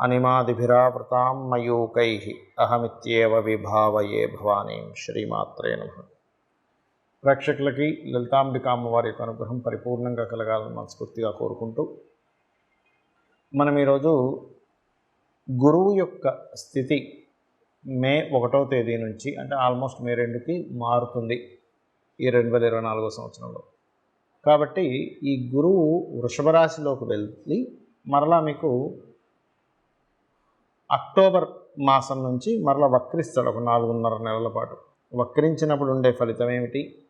అనిమాదిభిరావృతాం మయూకై అహమిత్యేవ విభావయే భవానీం శ్రీమాత్రే నమ. ప్రేక్షకులకి లలితాంబిక అమ్మవారి యొక్క అనుగ్రహం పరిపూర్ణంగా కలగాలని మనస్ఫూర్తిగా కోరుకుంటూ మనం ఈరోజు గురువు యొక్క స్థితి మే ఒకటో తేదీ నుంచి అంటే ఆల్మోస్ట్ మే రెండుకి మారుతుంది ఈ రెండు వేల ఇరవై నాలుగో సంవత్సరంలో. కాబట్టి ఈ గురువు వృషభ రాశిలోకి వెళ్ళి మరలా మీకు అక్టోబర్ మాసం నుంచి మరలా వక్రిస్తాడు ఒక నాలుగున్నర నెలల పాటు. వక్రించినప్పుడు ఉండే ఫలితం ఏమిటి?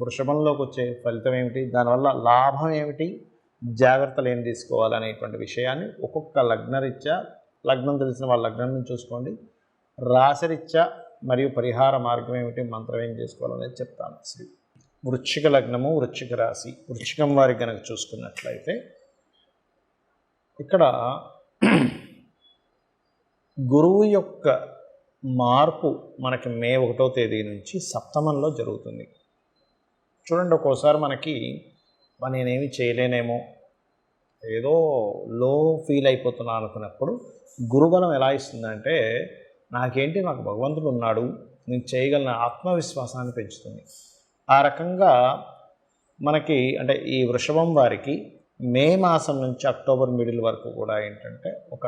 వృషభంలోకి వచ్చే ఫలితం ఏమిటి? దానివల్ల లాభం ఏమిటి? జాగ్రత్తలు ఏం తీసుకోవాలనేటువంటి విషయాన్ని ఒక్కొక్క లగ్నరీత్యా లగ్నం తెలిసిన వాళ్ళ లగ్నం నుంచి చూసుకోండి. రాశరీత్యా మరియు పరిహార మార్గం ఏమిటి? మంత్రం ఏం చేసుకోవాలనేది చెప్తాను. శ్రీ వృశ్చిక లగ్నము వృశ్చిక రాశి వృశ్చికం వారికి కనుక చూసుకున్నట్లయితే ఇక్కడ గురువు యొక్క మార్పు మనకి మే ఒకటో తేదీ నుంచి సప్తమంలో జరుగుతుంది. చూడండి ఒక్కోసారి మనకి నేనేమి చేయలేనేమో. ఏదో లో ఫీల్ అయిపోతున్నా అనుకున్నప్పుడు గురుబలం ఎలా ఇస్తుందంటే నాకేంటి నాకు భగవంతుడు ఉన్నాడు. నేను చేయగలన ఆత్మవిశ్వాసాన్ని పెంచుతుంది. ఆ రకంగా మనకి అంటే ఈ వృషభం వారికి మే మాసం నుంచి అక్టోబర్ మిడిల్ వరకు కూడా ఏంటంటే ఒక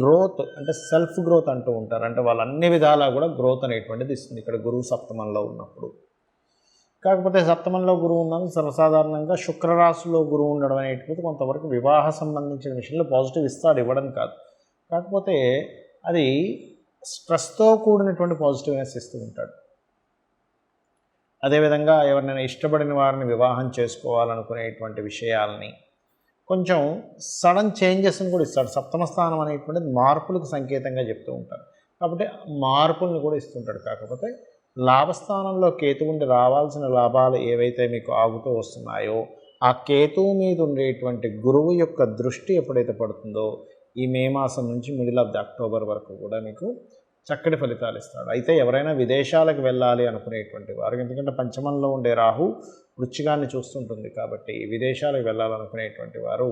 గ్రోత్ అంటే సెల్ఫ్ గ్రోత్ అంటూ ఉంటారు. అంటే వాళ్ళు అన్ని విధాలా కూడా గ్రోత్ అనేటువంటిది ఇస్తుంది. ఇక్కడ గురువు సప్తమంలో ఉన్నప్పుడు. కాకపోతే సప్తమంలో గురువు ఉన్నది సర్వసాధారణంగా శుక్రరాశిలో గురువు ఉండడం అనేటువంటిది కొంతవరకు వివాహ సంబంధించిన విషయంలో పాజిటివ్ ఇస్తాడు. ఇవ్వడం కాదు. కాకపోతే అది స్ట్రెస్తో కూడినటువంటి పాజిటివ్నెస్ ఇస్తూ ఉంటాడు. అదేవిధంగా ఎవరినైనా ఇష్టపడిన వారిని వివాహం చేసుకోవాలనుకునేటువంటి విషయాలని కొంచెం సడన్ చేంజెస్ని కూడా ఇస్తాడు. సప్తమ స్థానం అనేటువంటిది మార్పులకు సంకేతంగా చెప్తూ ఉంటారు కాబట్టి మార్పులను కూడా ఇస్తుంటాడు. కాకపోతే లాభస్థానంలో కేతు ఉండి రావాల్సిన లాభాలు ఏవైతే మీకు ఆగుతూ వస్తున్నాయో ఆ కేతువు మీద ఉండేటువంటి గురువు యొక్క దృష్టి ఎప్పుడైతే పడుతుందో ఈ మే మాసం నుంచి మిడిల్ ఆఫ్ ది అక్టోబర్ వరకు కూడా మీకు చక్కటి ఫలితాలు ఇస్తాడు. అయితే ఎవరైనా విదేశాలకు వెళ్ళాలి అనుకునేటువంటి వారు ఎందుకంటే పంచమంలో ఉండే రాహు వృచ్చిగాన్ని చూస్తుంటుంది కాబట్టి విదేశాలకు వెళ్ళాలనుకునేటువంటి వారు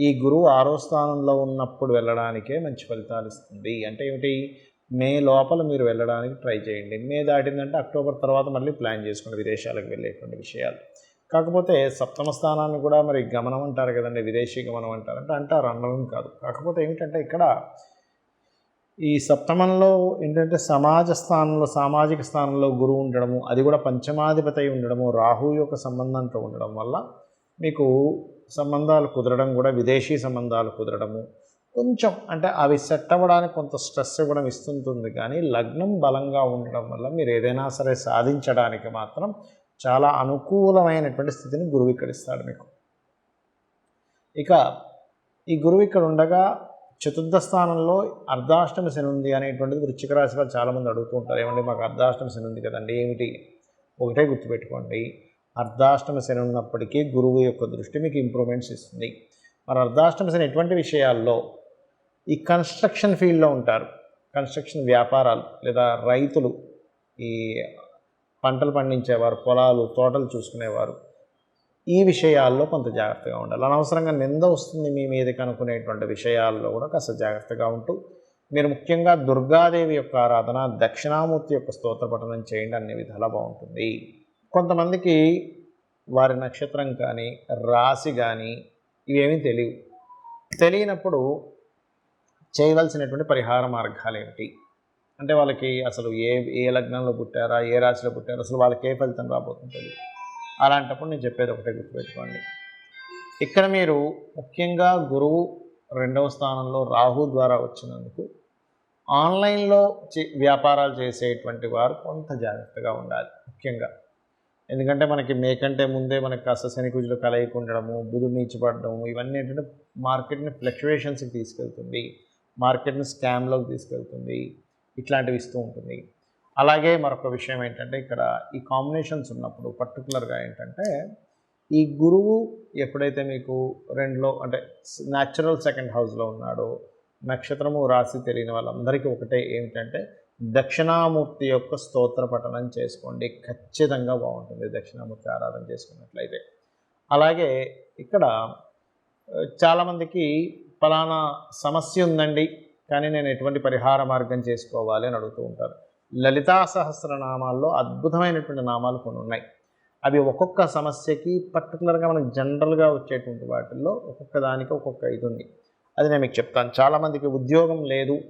ఈ గురువు ఆరో స్థానంలో ఉన్నప్పుడు వెళ్ళడానికే మంచి ఫలితాలు ఇస్తుంది. అంటే ఏమిటి? మే లోపల మీరు వెళ్ళడానికి ట్రై చేయండి. మే దాటిందంటే అక్టోబర్ తర్వాత మళ్ళీ ప్లాన్ చేసుకోండి విదేశాలకు వెళ్ళేటువంటి విషయాలు. కాకపోతే సప్తమ స్థానాన్ని కూడా మరి గమనం అంటారు కదండి. విదేశీ గమనం అంటారు అంటే అంటారు అనడం కాదు. కాకపోతే ఏమిటంటే ఇక్కడ ఈ సప్తమంలో ఏంటంటే సమాజ స్థానంలో సామాజిక స్థానంలో గురువు ఉండడము అది కూడా పంచమాధిపతి ఉండడము రాహు యొక్క సంబంధంతో ఉండడం వల్ల మీకు సంబంధాలు కుదరడం కూడా విదేశీ సంబంధాలు కుదరడము కొంచెం అంటే అవి సెట్ అవ్వడానికి కొంత స్ట్రెస్ ఇవ్వడం ఇస్తుంటుంది. కానీ లగ్నం బలంగా ఉండడం వల్ల మీరు ఏదైనా సరే సాధించడానికి మాత్రం చాలా అనుకూలమైనటువంటి స్థితిని గురువు ఇక్కడ ఇస్తాడు మీకు. ఇక ఈ గురువు ఇక్కడ ఉండగా చతుర్థ స్థానంలో అర్ధాష్టమి శని ఉంది అనేటువంటిది వృశ్చిక రాశి వారు చాలామంది అడుగుతూ ఉంటారు. ఏమండి మాకు అర్ధాష్టమి శని ఉంది కదండి ఏమిటి? ఒకటే గుర్తుపెట్టుకోండి. అర్ధాష్టమి శని ఉన్నప్పటికీ గురువు యొక్క దృష్టి మీకు ఇంప్రూవ్మెంట్స్ ఇస్తుంది. మరి అర్ధాష్టమి శని ఎటువంటి విషయాల్లో? ఈ కన్స్ట్రక్షన్ ఫీల్డ్లో ఉంటారు. కన్స్ట్రక్షన్ వ్యాపారాలు లేదా రైతులు ఈ పంటలు పండించేవారు పొలాలు తోటలు చూసుకునేవారు. ఈ విషయాల్లో కొంత జాగ్రత్తగా ఉండాలి. అనవసరంగా నింద వస్తుంది మీ మీదకి అనుకునేటువంటి విషయాల్లో కూడా కాస్త జాగ్రత్తగా ఉంటూ మీరు ముఖ్యంగా దుర్గాదేవి యొక్క ఆరాధన దక్షిణామూర్తి యొక్క స్తోత్ర పఠనం చేయండి అన్ని విధాలా బాగుంటుంది. కొంతమందికి వారి నక్షత్రం కానీ రాశి కానీ ఇవేమీ తెలియవు. తెలియనప్పుడు చేయవలసినటువంటి పరిహార మార్గాలు ఏమిటి అంటే వాళ్ళకి అసలు ఏ ఏ లగ్నంలో పుట్టారా ఏ రాశిలో పుట్టారా అసలు వాళ్ళకి ఏ ఫలితం రాబోతుందో తెలియదు. అలాంటప్పుడు నేను చెప్పేది ఒకటే గుర్తుపెట్టుకోండి. ఇక్కడ మీరు ముఖ్యంగా గురువు రెండవ స్థానంలో రాహు ద్వారా వచ్చినందుకు ఆన్లైన్లో చే- వ్యాపారాలు చేసేటువంటి వారు కొంత జాగ్రత్తగా ఉండాలి ముఖ్యంగా. ఎందుకంటే మనకి మేకంటే ముందే మనకి కాస్త శనికుజులు కలయిక ఉండడము బుధుడు నీచిపడడము ఇవన్నీ ఏంటంటే మార్కెట్ని ఫ్లక్చువేషన్స్కి తీసుకెళ్తుంది మార్కెట్ని స్కామ్లోకి తీసుకెళ్తుంది ఇట్లాంటివి ఇస్తూ ఉంటుంది. అలాగే మరొక విషయం ఏంటంటే ఇక్కడ ఈ కాంబినేషన్స్ ఉన్నప్పుడు పర్టికులర్గా ఏంటంటే ఈ గురువు ఎప్పుడైతే మీకు రెండులో అంటే న్యాచురల్ సెకండ్ హౌస్లో ఉన్నాడో నక్షత్రము రాశి తెలియని వాళ్ళందరికీ ఒకటే ఏమిటంటే దక్షిణామూర్తి యొక్క స్తోత్ర పఠనం చేసుకోండి. ఖచ్చితంగా బాగుంటుంది దక్షిణామూర్తి ఆరాధన చేసుకున్నట్లయితే. అలాగే ఇక్కడ చాలామందికి ఫలానా సమస్య ఉందండి కానీ నేను ఎటువంటి పరిహార మార్గం చేసుకోవాలి అని అడుగుతూ ఉంటారు. లలితా సహస్రనామాల్లో అద్భుతమైనటువంటి నామాలు కొన్ని ఉన్నాయి. అవి ఒక్కొక్క సమస్యకి పర్టికులర్గా మనకు జనరల్గా వచ్చేటువంటి వాటిల్లో ఒక్కొక్క దానికి ఒక్కొక్క ఇది ఉంది. అది నేను మీకు చెప్తాను. చాలామందికి ఉద్యోగం లేదు.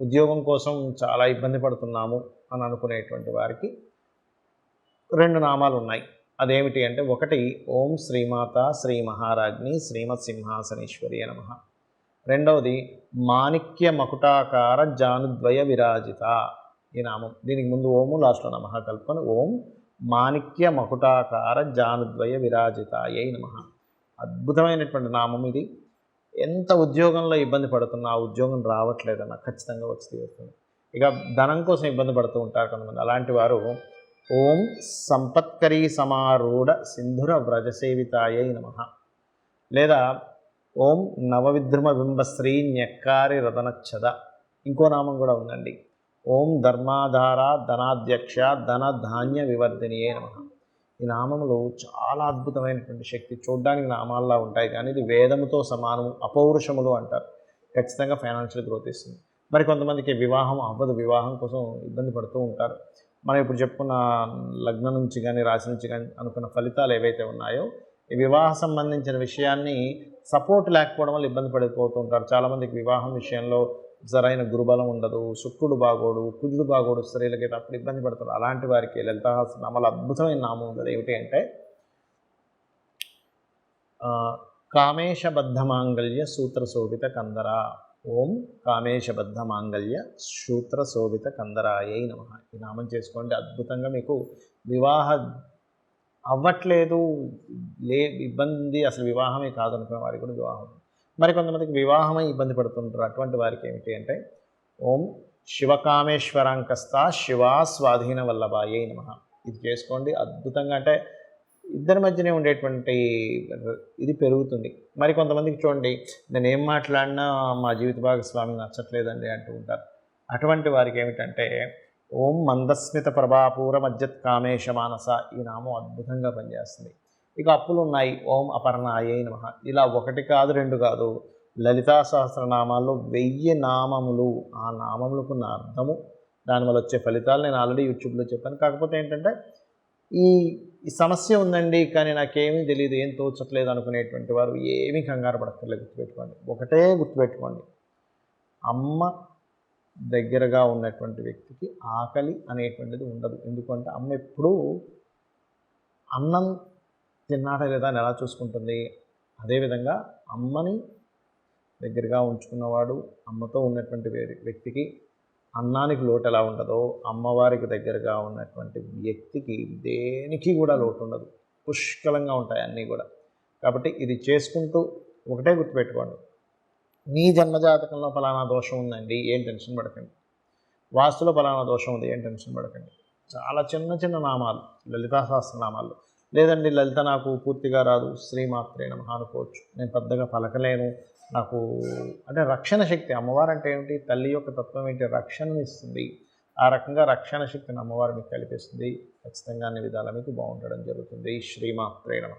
ఉద్యోగం కోసం చాలా ఇబ్బంది పడుతున్నాము అని అనుకునేటువంటి వారికి రెండు నామాలు ఉన్నాయి. అదేమిటి అంటే ఒకటి ఓం శ్రీమాత శ్రీ మహారాజ్ని శ్రీమత్ సింహాసనేశ్వరి నమ. రెండవది మాణిక్య మకుటాకార జానుద్వయ విరాజిత ఈ నామం. దీనికి ముందు ఓము లాస్ట్లో నమ కల్పన ఓం మాణిక్య మకుటాకార జానుద్వయ విరాజిత ఏ నమ. అద్భుతమైనటువంటి నామం ఇది. ఎంత ఉద్యోగంలో ఇబ్బంది పడుతున్నా ఆ ఉద్యోగం రావట్లేదన్న ఖచ్చితంగా వచ్చి తీరుతుంది ఇక ధనం కోసం ఇబ్బంది పడుతూ ఉంటారు కొంతమంది. అలాంటి వారు ఓం సంపత్కరీ సమారూఢ సింధుర వ్రజసేవితాయ నమ. లేదా ఓం నవవిద్రుమ బింబశ్రీ న్యక్కారి రతనచ్చద. ఇంకో నామం కూడా ఉందండి. ఓం ధర్మాధార ధనాధ్యక్ష ధన ధాన్య వివర్ధినియే నమ. ఈ నామములు చాలా అద్భుతమైనటువంటి శక్తి. చూడ్డానికి నామాల్లా ఉంటాయి కానీ ఇది వేదముతో సమానము అపౌరుషములు అంటారు. ఖచ్చితంగా ఫైనాన్షియల్ గ్రోత్ ఇస్తుంది. మరి కొంతమందికి వివాహం అవ్వదు. వివాహం కోసం ఇబ్బంది పడుతూ ఉంటారు. మనం ఇప్పుడు చెప్పుకున్న లగ్నం నుంచి కానీ రాశి నుంచి కానీ అనుకున్న ఫలితాలు ఏవైతే ఉన్నాయో ఈ వివాహ సంబంధించిన విషయాన్ని సపోర్ట్ లేకపోవడం వల్ల ఇబ్బంది పడిపోతూ ఉంటారు. చాలామందికి వివాహం విషయంలో సరైన గురుబలం ఉండదు శుక్రుడు బాగోడు కుజుడు బాగోడు స్త్రీలకి అప్పుడు ఇబ్బంది పడుతుంది అలాంటి వారికి లలితాసనామాల అద్భుతమైన నామం ఉంది ఏమిటి అంటే కామేశబద్ధ మాంగళ్య సూత్ర శోభిత కందర. ఓం కామేశబద్ధ మాంగళ్య సూత్ర శోభిత కందరాయ నమ. ఈ నామం చేసుకోండి. అద్భుతంగా మీకు వివాహ అవ్వట్లేదు. లే ఇబ్బంది అసలు వివాహమే కాదనుకునే వారికి కూడా వివాహం. మరి కొంతమందికి వివాహమై ఇబ్బంది పడుతుంటారు. అటువంటి వారికి ఏమిటి అంటే ఓం శివకామేశ్వరాంకస్త శివా స్వాధీన వల్లభాయై నమ. ఇది చేసుకోండి. అద్భుతంగా అంటే ఇద్దరి మధ్యనే ఉండేటువంటి ఇది పెరుగుతుంది. మరి కొంతమందికి చూడండి నేను ఏం మాట్లాడినా మా జీవిత భాగస్వామి నచ్చట్లేదండి అంటూ ఉంటారు. అటువంటి వారికి ఏమిటంటే ఓం మందస్మిత ప్రభాపూర మజ్జత్ కామేశ మానస ఈ నామం అద్భుతంగా పనిచేస్తుంది. ఇక అప్పులు ఉన్నాయి. ఓం అపర్ణాయే నమ. ఇలా ఒకటి కాదు రెండు కాదు. లలితా సహస్రనామాల్లో వెయ్యి నామములు. ఆ నామములకున్న అర్థము దానివల్ల వచ్చే ఫలితాలు నేను ఆల్రెడీ యూట్యూబ్లో చెప్పాను. కాకపోతే ఏంటంటే ఈ ఈ సమస్య ఉందండి కానీ నాకేమీ తెలియదు ఏం తోచట్లేదు అనుకునేటువంటి వారు ఏమీ కంగారు పడక్కర్లేదు. గుర్తుపెట్టుకోండి. ఒకటే గుర్తుపెట్టుకోండి. అమ్మ దగ్గరగా ఉన్నటువంటి వ్యక్తికి ఆకలి అనేటువంటిది ఉండదు. ఎందుకంటే అమ్మ ఎప్పుడూ అన్నం తిన్నాడా లేదా అని ఎలా చూసుకుంటుంది? అదేవిధంగా అమ్మని దగ్గరగా ఉంచుకున్నవాడు అమ్మతో ఉన్నటువంటి వ్యక్తికి అన్నానికి లోటు ఎలా ఉండదో అమ్మవారికి దగ్గరగా ఉన్నటువంటి వ్యక్తికి దేనికి కూడా లోటు ఉండదు. పుష్కలంగా ఉంటాయి అన్నీ కూడా. కాబట్టి ఇది చేసుకుంటూ ఒకటే గుర్తుపెట్టుకోండి. మీ జన్మజాతకంలో ఫలానా దోషం ఉందండి ఏం టెన్షన్ పడకండి. వాస్తులో ఫలానా దోషం ఉంది ఏం టెన్షన్ పడకండి. చాలా చిన్న చిన్న నామాలు లలితా సహస్రనామాలు. లేదండి లలిత నాకు పూర్తిగా రాదు శ్రీమాత్రే నమః అనుకోవచ్చు. నేను పెద్దగా పలకలేను. నాకు అంటే రక్షణ శక్తి అమ్మవారు అంటే ఏమిటి? తల్లి యొక్క తత్వం ఏంటి? రక్షణను ఇస్తుంది. ఆ రకంగా రక్షణ శక్తిని అమ్మవారు మీకు కల్పిస్తుంది. ఖచ్చితంగా అన్ని విధాల మీకు బాగుండడం జరుగుతుంది. శ్రీమాత్రే నమః.